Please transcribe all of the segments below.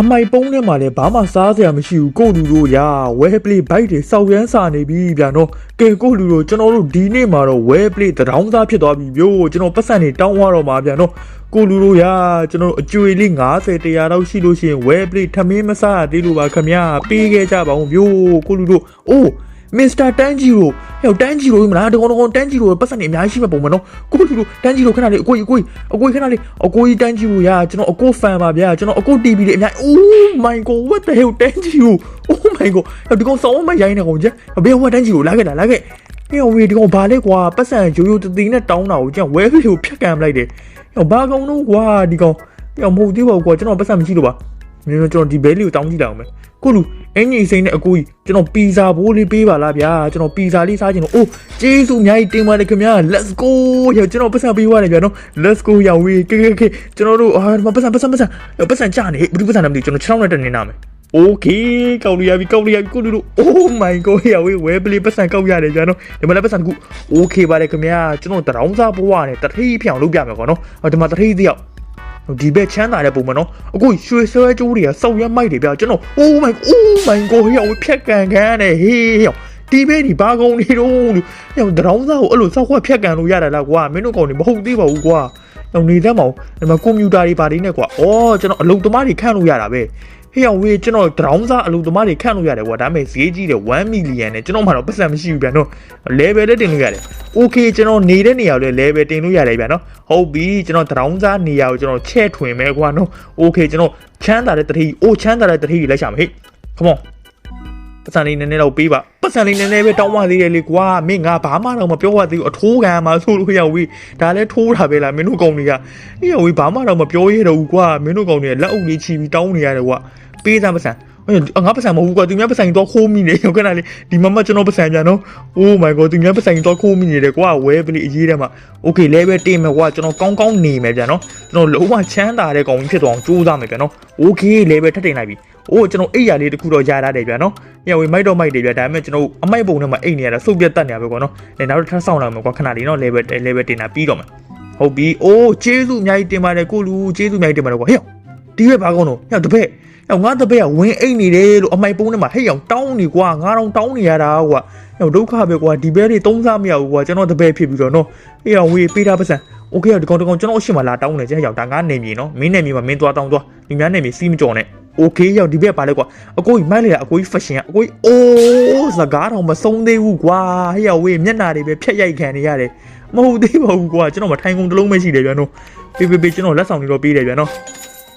အမိုက်ပုံးထဲမှာလည်းဘာမှစားစရာမရှိဘူးကိုလူတို့ရာဝဲပလေးဘိုက်တွေစောက်ရမ်းစာနေပြီဗျာနော်ကဲကိုလူတို့ကျွန်တော်တို့ဒီနေ့မှာတော့ဝဲပလေးတရောင်းစားဖြစ်သွားပြီမျိုးကျွန်တော်ပတ်စံနေတောင်းသွားတော့မှာဗျာနော်ကိုလူတို့ရာကျွန်တော်တို့အကျွေလေး90 100လောက်ရှိလို့ရှိရင်ဝဲပလေးထမင်းမစားရသေးလို့ပါခမရပေးခဲ့ကြပါဦးမျိုးကိုလူတို့အိုး မစ္စတာတန်ဂျီရိုဟဲ့တန်ဂျီရိုမလားတကောင်တကောင်တန်ဂျီရိုပတ်စံနေအများကြီးရှိမှာပုံမနော်ကိုလူတို့တန်ဂျီရိုခဏလေးအကိုကြီးအကိုကြီးအကိုကြီးခဏလေးအကိုကြီးတန်ဂျီရိုရာကျွန်တော်အကိုဖန်ပါဗျာကျွန်တော်အကို TV လေးအများကြီး Oh my god what the hell တန်ဂျီရို Oh my god ဟဲ့ဒီကောင်စောင်းမရိုင်းနေကောင်ကြဘယ်ဟိုတန်ဂျီရိုလာခဲ့တာလာခဲ့ဟဲ့ဝေဒီကောင်ဘာလဲကွာပတ်စံရိုးရိုးတသိနဲ့တောင်းတာကိုကျန်ဝဲကလေးကိုဖြတ်ကန်ပလိုက်တယ်ဟဲ့ဘာကောင်တော့ကွာဒီကောင်ဟဲ့မဟုတ်သေးပါဘူးကွာကျွန်တော်ပတ်စံမရှိလို့ပါမင်းတို့ကျွန်တော်ဒီဘဲလေးကိုတောင်းကြည့်လိုက်အောင်မယ် ကိုလူအင်ကြီးစိမ့်နဲ့အကူကြီးကျွန်တော်ပီဇာဘိုးလေးပေးပါလားဗျာကျွန်တော်ပီဇာလေးစားချင်လို့အိုးကျေးဇူးအများကြီးတင်ပါတယ်ခင်ဗျာ let's go ရကျွန်တော်ပတ်စံပေးသွားတယ်ဗျာနော် let's go ရဝေးကဲကဲကဲကျွန်တော်တို့အာဒီမှာပတ်စံပတ်စံပတ်စံပတ်စံကြာနေဘယ်သူပတ်စံလဲမသိဘူးကျွန်တော်6နဲ့တက်နေနာမယ် โอเคကောက်လို့ရပြီကောက်လို့ရပြီကိုလူတို့ Oh my god ရဝေးဝဲပလေးပတ်စံကောက်ရတယ်ကြာနော်ဒီမှာလည်းပတ်စံတခု Okay ပါတယ်ခင်ဗျာကျွန်တော်တရောင်းစားဘဝနဲ့တထိဖြောင်လုပ်ပြမယ်ကောနော်ဟောဒီမှာတထိတယောက် ဒီဘက်ချမ်းသာတဲ့ပုံမနော်အခုရွှေဆွဲကြိုးတွေကစောက်ရမိုက်တွေဗျာကျွန်တော် Oh my Oh my god ရဝေးဖြက်ကန်ခန်းနဲ့ဟေးရောက်ဒီဘေးဒီဘာကုန်းနေတော့လို့ညောင်တရောင်းစားကိုအဲ့လိုစောက်ခွက်ဖြက်ကန်လို့ရတာလားကွာမင်းတို့ကောင်တွေမဟုတ်သေးပါဘူးကွာညောင်နေတတ်မအောင်ဒီမှာကွန်ပျူတာတွေပါနေနဲ့ကွာအော်ကျွန်တော်အလုံသမားတွေခန့်လို့ရတာပဲ ဟေ့အောင်ဝေးကျွန်တော်ဒရောင်းစားအလုပ်သမားတွေခန့်လို့ရတယ်ကွာဒါပေမဲ့ဈေးကြီးတယ်1 million နဲ့ကျွန်တော်မှတော့ပတ်စံမရှိဘူးဗျာနော် level လည်းတင်လို့ရတယ် okay ကျွန်တော်နေတဲ့နေရာကိုလည်း level တင်လို့ရတယ်ဗျာနော်ဟုတ်ပြီကျွန်တော်ဒရောင်းစားနေရာကိုကျွန်တော်ချဲ့ထွင်မယ်ကွာနော် okay ကျွန်တော်ချမ်းသာတဲ့တတိအိုးချမ်းသာတဲ့တတိလိုက်ရှာမယ်ဟေ့ come on ပတ်စံလေးနည်းနည်းတော့ပေးပါပတ်စံလေးနည်းနည်းပဲတောင်းပါသေးတယ်လေကွာမင်းငါဘာမှတော့မပြောရသေးဘူးအထိုးခံမှာဆိုလို့ရောက်ဝေးဒါလည်းထိုးတာပဲလားမင်းတို့ကောင်တွေကအေးရောက်ဝေးဘာမှတော့မပြောရတော့ဘူးကွာမင်းတို့ကောင်တွေကလက်အုပ်လေးချီပြီးတောင်းနေရတယ်ကွာ ပေးစမ်းပတ်စံဟဲ့ငါပတ်စံမဟုတ်ဘူးကွာသူများပတ်စံတော့ခိုးမိနေရောခဏလေးဒီမမကျွန်တော်ပတ်စံပြန်နော် Oh my god သူများပတ်စံတော့ခိုးမိနေတယ်ကွာဝဲပလီအရေးထဲမှာ Okay level တင်မယ်ကွာကျွန်တော်ကောင်းကောင်းနေမယ်ပြန်နော်ကျွန်တော်လုံးဝချမ်းသာတဲ့ကောင်ကြီးဖြစ်သွားအောင်ကြိုးစားမယ်ပြန်နော် Okay level ထပ်တင်လိုက်ပြီအိုးကျွန်တော်အိတ်ရလေးတစ်ခုတော့ရရတယ်ပြန်နော်ညဝေမိုက်တော့မိုက်တယ်ပြန်ဒါပေမဲ့ကျွန်တော်အမိုက်ပုံထဲမှာအိတ်နေရတာစုပ်ပြတ်တက်နေရပဲကွာနော်အဲနောက်ထပ်ဆောင်းလာမယ်ကွာခဏလေးနော် level level တင်တာပြီးတော့မယ်ဟုတ်ပြီအိုးကျေးဇူးအများကြီးတင်ပါတယ်ကိုလူကျေးဇူးအများကြီးတင်ပါတယ်ကွာဟဲ့ဒီဘက်ဘာကောင်းတော့ဟဲ့တပည့်ဟဲ့ ။ငါတပည့်ကဝင်းအိတ်နေတယ်လို့အမိုက်ပုံးထဲမှာဟဲ့အောင်တောင်းနေကွာငါတော့တောင်းနေရတာကွာ။ဟဲ့ဒုက္ခပဲကွာဒီဘဲတွေသုံးစားမရဘူးကွာကျွန်တော်တပည့်ဖြစ်ပြီးတော့နော်။ဟဲ့အောင်ဝေးပေးတာပါစံ။ Okay ဒီကောင်တကောင်ကျွန်တော်အရှိမလာတောင်းနေကြဟဲ့အောင်ဒါငါနေမြေနော်။မင်းနေမြေမှာမင်းသွားတောင်းသွား။ဒီများနေမြေစီးမကြော်နဲ့။ okay ရောက်ဒီဘက်ပါလဲကွာအကိုကြီးမိုက်လိုက်တာအကိုကြီး fashion ကအကိုကြီးအိုးစကားတော့မဆုံးသေးဘူးကွာဟဲ့ရဝေးမျက်နာတွေပဲဖြက်ရိုက်ခံနေရတယ်မဟုတ်သေးပါဘူးကွာကျွန်တော်မထိုင်ကုန်တစ်လုံးပဲရှိတယ်ဗျာနော်ပေးပေးပေးကျွန်တော်လက်ဆောင်တွေတော့ပေးတယ်ဗျာနော်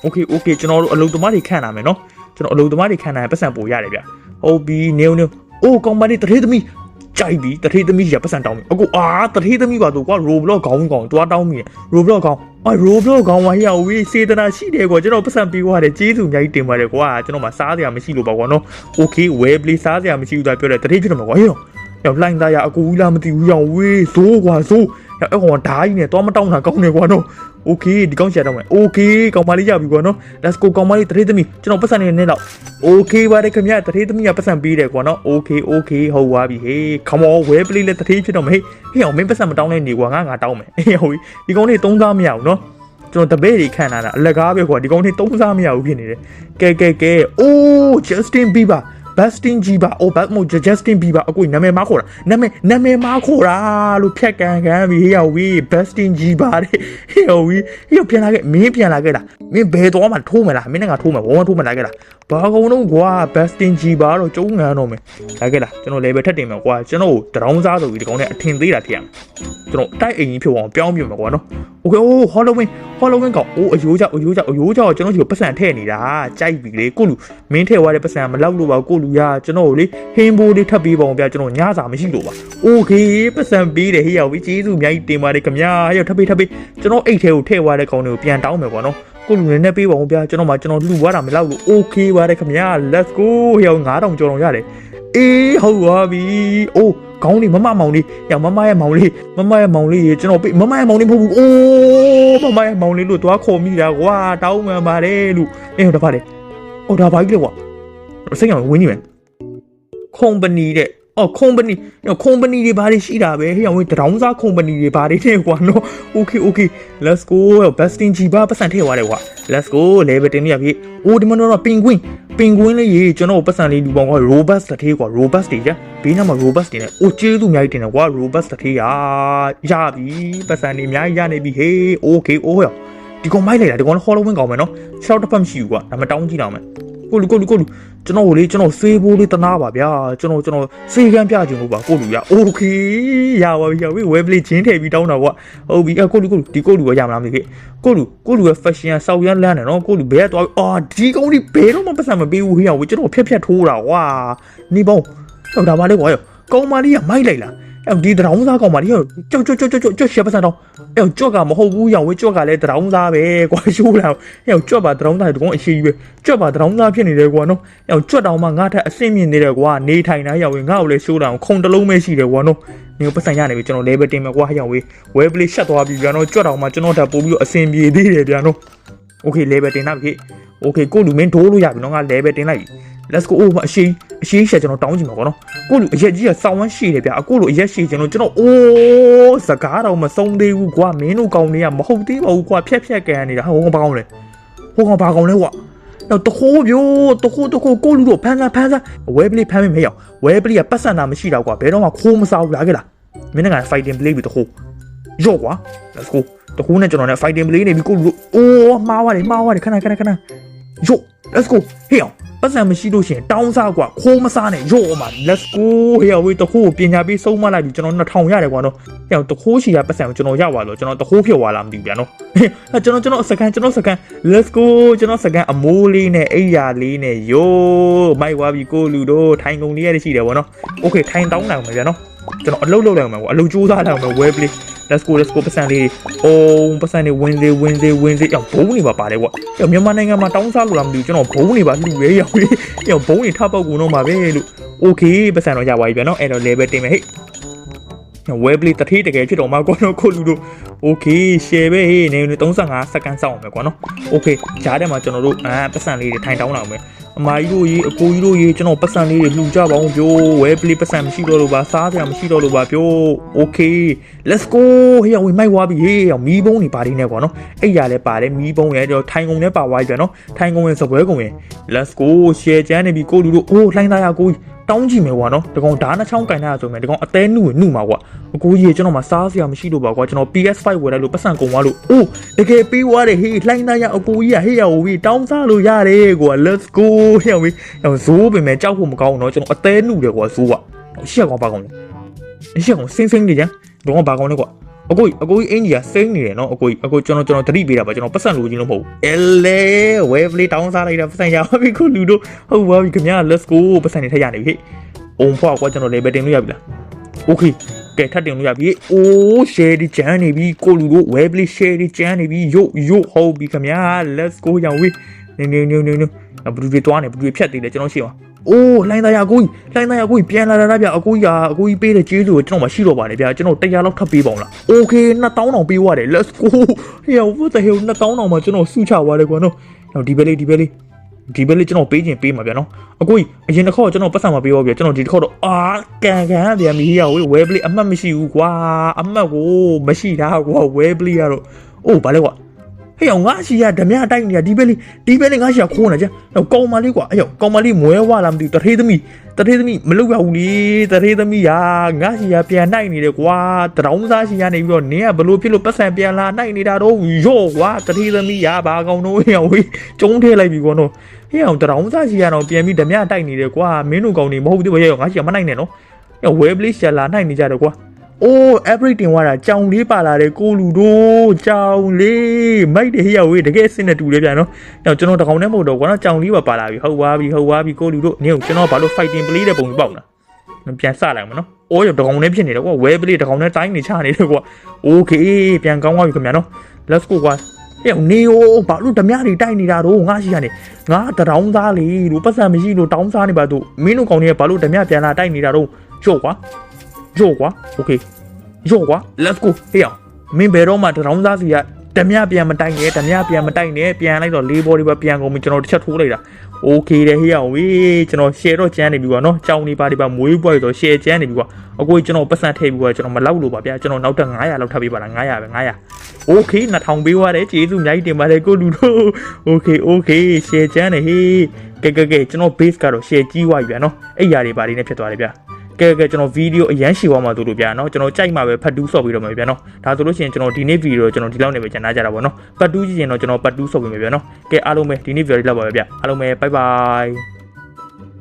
โอเคโอเคကျွန်တော်တို့အလုပ်သမားတွေခန့်လာမယ်နော်ကျွန်တော်အလုပ်သမားတွေခန့်လာရင်ပတ်စံပို့ရတယ်ဗျာဟုတ်ပြီနေနေအိုးကောင်မလေးတထေးသမီး ကြိုက်ပြီတထေးသမီးကြီးကပတ်စံတောင်းပြီအခုအာတထေးသမီးပါတော့ကွာ Roblox ခေါင်းကောင်တွားတောင်းပြီ Roblox ခေါင်းအာ Roblox ခေါင်းဝါရောက်ဝေးစေတနာရှိတယ်ကွာကျွန်တော်ပတ်စံပေးသွားတယ်ကျေးဇူးအများကြီးတင်ပါတယ်ကွာကျွန်တော်မှစားစရာမရှိလို့ပါကွာနော် Okay web play စားစရာမရှိဘူးသာပြောတယ်တထေးဖြစ်တော့မှာကွာဟေ့ရောက်လိုင်းသားရအကူကြီးလားမသိဘူးရောက်ဝေးဇိုးကွာဇိုး ရောက်အဲ့ကောင်ဓာကြီးနဲ့တွားမတောင်းတာကောင်းတယ်ကွာနော် Okay ဒီကောင်ရှာတော့မယ် Okay ကောင်မလေးရပြီကွာနော် Let's go ကောင်မလေးတထေးသမီးကျွန်တော်ပတ်စံနေနေတော့ Okay ပါတယ်ခင်ဗျတထေးသမီးကပတ်စံပေးတယ်ကွာနော် Okay Okay ဟုတ်သွားပြီဟေး come on ဝဲပလေးလက်တထေးဖြစ်တော့မဟေးဟေးအောင်မင်းပတ်စံမတောင်းနဲ့နေကွာငါငါတောင်းမယ်အေးဟုတ်ပြီဒီကောင်လေးသုံးစားမရဘူးနော်ကျွန်တော်တပည့်တွေခံလာတာအလကားပဲကွာဒီကောင်လေးသုံးစားမရဘူးဖြစ်နေတယ်ကဲကဲကဲ Oh Justin Bieber Bastin Bieber အိုဘတ်မို Justin Bieber အကိုနာမည်မခေါ်တာနာမည်နာမည်မခေါ်တာလို့ဖြတ်ကန်ကန်ပြီဟေးရောက်ပြီ Bastin Bieber တဲ့ဟေးရောက်ပြီဟေးရောက်ပြန်လာခဲ့မင်းပြန်လာခဲ့တာမင်းဘယ်တော့မှထိုးမလားမင်းနဲ့ငါထိုးမယ်ဝဝထိုးမလာခဲ့တာဘာကုန်တော့ကွာ Bastin Bieber တော့ကျုံငန်းတော့မယ်လာခဲ့လားကျွန်တော် level ထက်တင်မယ်ကွာကျွန်တော်တရောင်းစားဆိုပြီးဒီကောင်နဲ့အထင်သေးတာဖြစ်ရမယ်ကျွန်တော်တိုက်အိမ်ကြီးဖြစ်အောင်ပြောင်းပြမယ်ကွာနော် Okay အိုး Halloween Halloween ကောင်အိုးအယိုးကြောက်အယိုးကြောက်အယိုးကြောက်ကျွန်တော်ဒီကိုပတ်စံထည့်နေတာကြိုက်ပြီလေကိုလူမင်းထည့်သွားတဲ့ပတ်စံမလောက်လို့ပါကိုလူရကျွန်တော်ကိုလေဟင်းဘိုးလေးထပ်ပြီးပါအောင်ဗျာကျွန်တော်ညစာမရှိလို့ပါ Okay ပတ်စံပေးတယ်ဟေ့ရောက်ပြီကျေးဇူးအများကြီးတင်ပါတယ်ခင်ဗျာဟေ့ရောက်ထပ်ပေးထပ်ပေးကျွန်တော်အိတ်ထဲကိုထည့်သွားတဲ့ကောင်တွေကိုပြန်တောင်းမယ်ကွာနော်ကိုလူနည်းနည်းပေးပါအောင်ဗျာကျွန်တော်မှကျွန်တော်လှူသွားတာမလောက်လို့ Okay ပါတယ်ခင်ဗျာ Let's go ဟေ့ရောက်9000ကျော်တော့ရတယ် အေးဟုတ်ပါပြီအိုးခေါင်းလေးမမမောင်လေးညမမရဲ့မောင်လေးမမရဲ့မောင်လေးရေကျွန်တော်ပေးမမရဲ့မောင်လေးမဟုတ်ဘူးအိုးမမရဲ့မောင်လေးလို့သွားခေါ်မိတာကွာတောင်းမှန်ပါတယ်လို့အေးဟုတ်တယ်ပါတယ်အော်ဒါဘာကြီးလဲကွာစိတ်အောင်ဝင်းနေမယ် company တဲ့ အော် company ဟို company တွေဘာတွေရှိတာပဲဟဲ့အောင်ဝေးတရောင်းစား company တွေဘာတွေနဲ့ကွာနော် okay okay let's go besting ကြီးပါပတ်စံထည့်သွားတယ်ကွာ let's go level တင်ရပြီအိုးဒီမနော် penguin penguin လေးရေကျွန်တော်ပတ်စံလေးလူပေါင်းကွာ robust တစ်ထေးကွာ robust တွေကြဘေးနားမှာ robust တွေနဲ့အိုးကျေးသူအများကြီးတင်တယ်ကွာ robust တစ်ထေးရာရပြီပတ်စံတွေအများကြီးရနေပြီဟေး okay အိုးရောဒီကောင်မိုက်လိုက်တာဒီကောင်လည်း Halloween ကောင်းမယ်နော်6တစ်ဖက်မရှိဘူးကွာဒါမှတောင်းကြည့်တော့မယ် ကိုလူကိုလူကိုလူကျွန်တော်လေကျွန်တော်စေးဘိုးလေးတနာပါဗျာကျွန်တော်ကျွန်တော်စေးကန်းပြခြင်းလို့ပါကိုလူရ okay ရပါပြီရပြီ web play ချင်းထည့်ပြီးတောင်းတာကွာဟုတ်ပြီအကိုလူကိုလူဒီကိုလူကရမလားမသိခဲ့ကိုလူကိုလူရဲ့ fashion ဆောက်ရမ်းလန်းတယ်နော်ကိုလူဘယ်ကသွားအာဒီကောင်ဒီဘယ်တော့မှပတ်စံမပေးဘူးဟေ့အောင်ကျွန်တော်ဖြက်ဖြက်ထိုးတာကွာနေပေါင်းဟုတ်တာပါလေကွာရောကောင်မလေးကမိုက်လိုက်လား အဲ့ဒီတရောင်းစားကောင်မလေးကြောက်ကြောက်ကြောက်ကြောက်ကြောက်ရှက်ပတ်စံတော့အဲ့ကြောက်ကမဟုတ်ဘူးရောင်ဝဲကြောက်ကလည်းတရောင်းစားပဲကွာရှိုးလာအဲ့ကြောက်ပါတရောင်းစားတကောင်အရှိကြီးပဲကြောက်ပါတရောင်းစားဖြစ်နေတယ်ကွာနော်အဲ့ကြောက်တောင်မှငါထက်အဆင့်မြင့်နေတယ်ကွာနေထိုင်တာရောင်ဝဲငါ့ကိုလည်းရှိုးလာခုံတလုံးပဲရှိတယ်ကွာနော်နေပတ်စံရနေပြီကျွန်တော် level တင်မယ်ကွာရောင်ဝဲ web play ရှက်သွားပြီဗျာနော်ကြောက်တောင်မှကျွန်တော်ထပ်ပို့ပြီးတော့အဆင်ပြေသေးတယ်ဗျာနော် okay level တင်လိုက်ပြီ okay ကိုလူမင်းဒိုးလို့ရပြီနော်ငါ level တင်လိုက်ပြီ let's go အိုးအရှိအရှိရှက်ကျွန်တော်တောင်းကြည့်မှာကွာနော်ကိုလူအရက်ကြီးကစောင်းဝမ်းရှိတယ်ဗျာအခုလိုအရက်ရှိကျွန်တော်ကျွန်တော်အိုးစကားတော့မဆုံးသေးဘူးကွာမင်းတို့ကောင်းတွေကမဟုတ်သေးပါဘူးကွာဖြက်ဖြက်ကန်နေတာဟောဘာကောင်းလဲဟောကောင်ဘာကောင်းလဲကွာတော့တခိုးပြိုးတခိုးတခိုးကိုလူတို့ဖမ်းစားဖမ်းစားဝဲပလေးဖမ်းမိမရအောင်ဝဲပလေးကပတ်စံတာမရှိတော့ကွာဘယ်တော့မှခိုးမစားဘူးလားကြလားမင်းက fighting play ပြီးတခိုးရော့ကွာ let's go တခိုးနဲ့ကျွန်တော်နဲ့ fighting play နေပြီကိုလူတို့အိုးမှားသွားတယ်မှားသွားတယ်ခဏခဏခဏရော့ let's go ဟေ့အောင် ပတ်စံမရှိလို့ရှိရင်တောင်းစားကွာခိုးမစားနဲ့ရော့မှာ let's go ဟေ့အောင်ဝေးတခိုးကိုပညာပေးဆုံးမလိုက်ပြီကျွန်တော်2000ရတယ်ကွာနော်ဟေ့အောင်တခိုးချီရပတ်စံကိုကျွန်တော်ရပါလို့ကျွန်တော်တခိုးဖြစ်သွားလားမသိဘူးဗျာနော်ဟဲ့ကျွန်တော်ကျွန်တော်စကန်ကျွန်တော်စကန် let's go ကျွန်တော်စကန်အမိုးလေးနဲ့အိယာလေးနဲ့ယိုးမိုက်သွားပြီကိုလူတို့ထိုင်ကုန်လေးရရှိတယ်ဗောနော် okay ထိုင်တောင်းနိုင်မှာဗျာနော်ကျွန်တော်အလုပ်လုပ်လိုက်အောင်မယ်ကွာအလုပ်ကြိုးစားလိုက်အောင်မယ် web play let's go let's go ပတ်စံလေးအိုးပတ်စံလေး win စေ win စေ win စေအောင်ဘုံနေပါပါတယ်ကွာအဲ့မြန်မာနိုင်ငံမှာတောင်းစားလို့လားမသိဘူးကျွန်တော်ဘုံနေပါလှူရဲရောက်လေအဲ့ဘုံနေထပ်ပေါက်ကုန်တော့မှာပဲလို့ okay ပတ်စံတော့ရပါပြီဗျာနော်အဲ့တော့ level တင်မယ်ဟဲ့ web play တထေးတကယ်ဖြစ်တော့မှာကွာနော်ကိုလူတို့ okay share ပဲဟေးနေ35စက္ကန့်စောင့်အောင်မယ်ကွာနော် okay ဂျားထဲမှာကျွန်တော်တို့အာပတ်စံလေးတွေထိုင်တောင်းလာအောင်မယ် အမကြီးတို့ရေအကိုကြီးတို့ရေကျွန်တော်ပတ်စံလေးတွေလှူကြပါအောင်ပြော web play ပတ်စံမရှိတော့လို့ပါစားစရာမရှိတော့လို့ပါပြော okay let's go ဟေးဝင်မိုက်သွားပြီဟေးမီးဘုံနေပါနေနဲ့ကွာနော်အဲ့ရလဲပါတယ်မီးဘုံရဲ့တော့ထိုင်ကုန်နဲ့ပါသွားပြီပြန်နော်ထိုင်ကုန်ရဲ့စပွဲကုန်ရဲ့ let's go share ချမ်းနေပြီကိုလူတို့အိုးလှိုင်းသားရကိုကြီး တောင်းကြည့်မယ်ကွာနော်ဒီကောင်ဓာတ်နှချောင်းကန်ထားဆိုမယ်ဒီကောင်အသေးနှုတ်နှုတ်မှာကွာအကိုကြီးကျွန်တော်မစားစရာမရှိလို့ပါကွာကျွန်တော် PS5 ဝယ်လိုက်လို့ပတ်စံကုန်သွားလို့အိုးတကယ်ပေးသွားတယ်ဟေးလှိုင်းသားရအကိုကြီးကဟေးရဟိုပြီးတောင်းစားလို့ရတယ်ကွာ let's go ဟဲ့ဝေးဟိုဇိုးပင်မဲ့ကြောက်ဖို့မကောင်းဘူးနော်ကျွန်တော်အသေးနှုတ်တယ်ကွာဇိုးကရှက်ကောင်ပါကောင်လေရှက်ကောင်စင်းစင်းနေကြတော့ဘာကောင်လဲကွာ အကိုအကိုကြီးအင်ဂျီကစိမ့်နေတယ်နော်အကိုအကိုကျွန်တော်ကျွန်တော်တတိပေးတာပါကျွန်တော်ပတ်စံလိုချင်လို့မဟုတ်ဘူးအဲလေဝဲပလေးတောင်းစားလိုက်တာပတ်စံရပါပြီခုလူတို့ဟုတ်ပါပြီခင်ဗျာ let's go ပတ်စံနေထက်ရနေပြီဟဲ့အုံဖွားကွာကျွန်တော် level တင်လို့ရပြီလား okay ကဲထပ်တင်လို့ရပြီအိုး share ဒီကျန်းနေပြီကိုလူတို့ web play share ဒီကျန်းနေပြီယို့ယို့ဟုတ်ပြီခင်ဗျာ let's go ရောင်ဝေးနေနေနေနေနေဘလူတွေတွားနေဘလူတွေဖြတ်သေးတယ်ကျွန်တော်ရှိပါ အိုးလိုင်းသားရအကိုကြီးလိုင်းသားရအကိုကြီးပြန်လာတာဗျအကိုကြီးကအကိုကြီးပေးတဲ့ကျေးဇူးကိုကျွန်တော်မှရှိတော့ပါတယ်ဗျကျွန်တော်100လောက်ထပ်ပေးပါအောင်လား okay 2000တောင်ပေးသွားတယ် let's go ဟေး what the hell 2000တောင်မှကျွန်တော်စုချသွားတယ်ကွာနော်ဟောဒီဘဲလေးဒီဘဲလေးဒီဘဲလေးကျွန်တော်ပေးခြင်းပေးမှာဗျာနော်အကိုကြီးအရင်တစ်ခေါက်ကျွန်တော်ပတ်စံမပေးတော့ဗျာကျွန်တော်ဒီတစ်ခေါက်တော့အာကန်ကန်ဗျာမီးရဝေး web play အမှတ်မရှိဘူးကွာအမှတ်ကိုမရှိတာကွာ web play ကတော့အိုးဗာလဲကွာ ဟေ့အောင်ငါရှိရဓမြတိုက်နေတာဒီဘက်လေးဒီဘက်လေးငါရှိရခိုးနေကြဟောကောင်မလေးကွာအဲ့ကောင်မလေးမွဲဝလာမသိဘူးတထေးသမီးတထေးသမီးမလုပ်ရဘူးလေတထေးသမီးဟာငါရှိရပြန်နိုင်နေတယ်ကွာတရောင်းစားရှိရနေပြီးတော့နင်းကဘလို့ဖြစ်လို့ပတ်စံပြန်လာနိုင်နေတာတော့ရော့ကွာတထေးသမီးဟာဘာကောင်တော့ဟေ့အောင်ဝေးကျုံးထဲလိုက်ပြီကွာနော်ဟေ့အောင်တရောင်းစားရှိရတော့ပြန်ပြီးဓမြတိုက်နေတယ်ကွာမင်းတို့ကောင်နေမဟုတ်သေးဘူးရဲ့ငါရှိရမနိုင်နဲ့နော်ဟဲ့ဝဲပလေးရှာလာနိုင်နေကြတယ်ကွာ အိုး everything ဝါတာကြောင်လေးပါလာတယ်ကိုလူတို့ကြောင်လေးမိုက်တယ်ဟေ့ရောက်ဝေးတကယ်အစ်စ်နဲ့တူတယ်ဗျာနော်။ညောင်ကျွန်တော်တကောင်နဲ့မဟုတ်တော့ကွာနော်ကြောင်လေးပါပါလာပြီဟုတ်ပါပြီဟုတ်ပါပြီကိုလူတို့နင်းကျွန်တော်ဘာလို့ fighting play တဲ့ပုံကြီးပေါက်လား။ပြန်စလိုက်မနော်။အိုးရတကောင်နဲ့ဖြစ်နေတယ်ကွာ web play တကောင်နဲ့တိုင်းနေချနေတယ်ကွာ။ okay ပြန်ကောင်းသွားပြီခင်ဗျာနော်။ let's go ကွာ။ဟဲ့နေโอဘာလို့ဓမြတွေတိုက်နေတာတော့ငါရှိရနေငါတရောင်းသားလေလို့ပတ်စံမရှိလို့တောင်းစားနေပါတို့မင်းတို့ကောင်တွေကဘာလို့ဓမြပြန်လာတိုက်နေတာတော့ချော့ကွာ ရော့ကွာโอเคရော့ကွာ let's go ဟေးအောင်မင်းဘယ်တော့မှတရောင်းစားစီက ဓမြပြန်မတိုက်နဲ့ဓမြပြန်မတိုက်နဲ့ပြန်လိုက်တော့လေးဘောလေးပဲပြန်ကုန်ပြီကျွန်တော်တစ်ချက်ထိုးလိုက်တာโอเคတယ်ဟေးအောင်ဝေးကျွန်တော် share တော့ကျန်းနေပြီကွာနော်ကြောင်နေပါဒီပါမွေးပွားရတော့ share ကျန်းနေပြီကွာအခုကျွန်တော်ပတ်စံထည့်ပြီးကွာကျွန်တော်မလောက်လို့ပါဗျာကျွန်တော်နောက်ထပ်900လောက်ထပ်ပေးပါလား900ပဲ900 โอเค2000ပေးသွားတယ်ကျေးဇူးအများကြီးတင်ပါတယ်ကိုလူတို့โอเคโอเค share ကျန်းနေဟေးကဲကဲကဲကျွန်တော် base ကတော့ share ကြီးသွားပြီဗျာနော်အဲ့ຢာတွေပါတွေနဲ့ဖြစ်သွားတယ်ဗျာ ကဲကဲကျွန်တော်ဗီဒီယိုအရန်ရှည်သွားမှာတို့လို့ဗျာနော်ကျွန်တော်ကြိုက်မှာပဲဖတ်တူးဆော့ပြီးတော့မှာဗျာနော်ဒါဆိုလို့ရှိရင်ကျွန်တော်ဒီနေ့ဗီဒီယိုကျွန်တော်ဒီလောက်နေပဲကျန်နာကြတာပေါ့နော်ဖတ်တူးကြည့်ရင်တော့ကျွန်တော်ဖတ်တူးဆော့ပြီးမှာဗျာနော်ကဲအားလုံးပဲဒီနေ့ဗီဒီယိုဒီလောက်ပါပဲဗျာအားလုံးပဲ bye bye